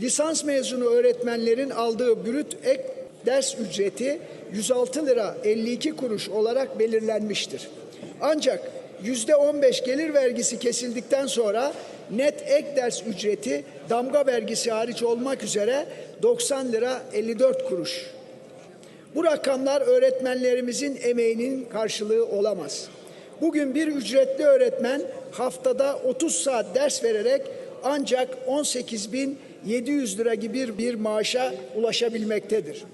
Lisans mezunu öğretmenlerin aldığı brüt ek ders ücreti 106 lira 52 kuruş olarak belirlenmiştir. Ancak yüzde 15 gelir vergisi kesildikten sonra net ek ders ücreti damga vergisi hariç olmak üzere 90 lira 54 kuruş. Bu rakamlar öğretmenlerimizin emeğinin karşılığı olamaz. Bugün bir ücretli öğretmen haftada 30 saat ders vererek ancak 18.700 lira gibi bir maaşa ulaşabilmektedir.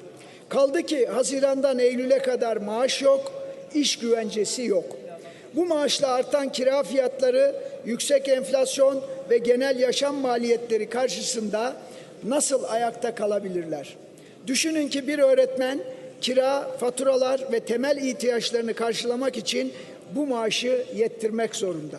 Kaldı ki Haziran'dan Eylül'e kadar maaş yok, iş güvencesi yok. Bu maaşla artan kira fiyatları, yüksek enflasyon ve genel yaşam maliyetleri karşısında nasıl ayakta kalabilirler? Düşünün ki bir öğretmen kira, faturalar ve temel ihtiyaçlarını karşılamak için bu maaşı yettirmek zorunda.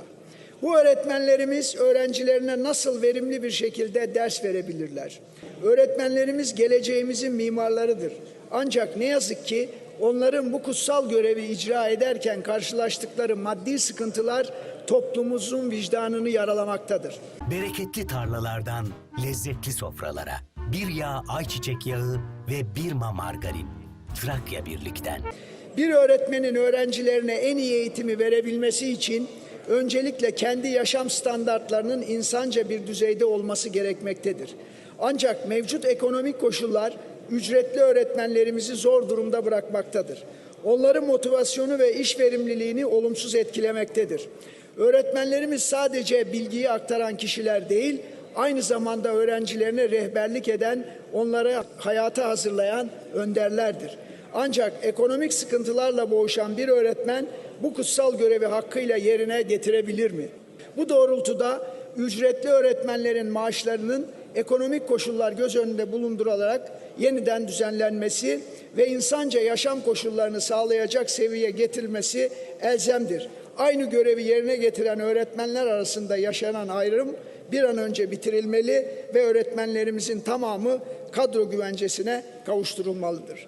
Bu öğretmenlerimiz öğrencilerine nasıl verimli bir şekilde ders verebilirler? Öğretmenlerimiz geleceğimizin mimarlarıdır. Ancak ne yazık ki onların bu kutsal görevi icra ederken karşılaştıkları maddi sıkıntılar toplumumuzun vicdanını yaralamaktadır. Bereketli tarlalardan lezzetli sofralara. Bir yağ ayçiçek yağı ve bir ma margarin. Trakya Birlik'ten. Bir öğretmenin öğrencilerine en iyi eğitimi verebilmesi için öncelikle kendi yaşam standartlarının insanca bir düzeyde olması gerekmektedir. Ancak mevcut ekonomik koşullar ücretli öğretmenlerimizi zor durumda bırakmaktadır. Onların motivasyonu ve iş verimliliğini olumsuz etkilemektedir. Öğretmenlerimiz sadece bilgiyi aktaran kişiler değil, aynı zamanda öğrencilerine rehberlik eden, onları hayata hazırlayan önderlerdir. Ancak ekonomik sıkıntılarla boğuşan bir öğretmen bu kutsal görevi hakkıyla yerine getirebilir mi? Bu doğrultuda ücretli öğretmenlerin maaşlarının ekonomik koşullar göz önünde bulundurularak yeniden düzenlenmesi ve insanca yaşam koşullarını sağlayacak seviyeye getirilmesi elzemdir. Aynı görevi yerine getiren öğretmenler arasında yaşanan ayrım bir an önce bitirilmeli ve öğretmenlerimizin tamamı kadro güvencesine kavuşturulmalıdır.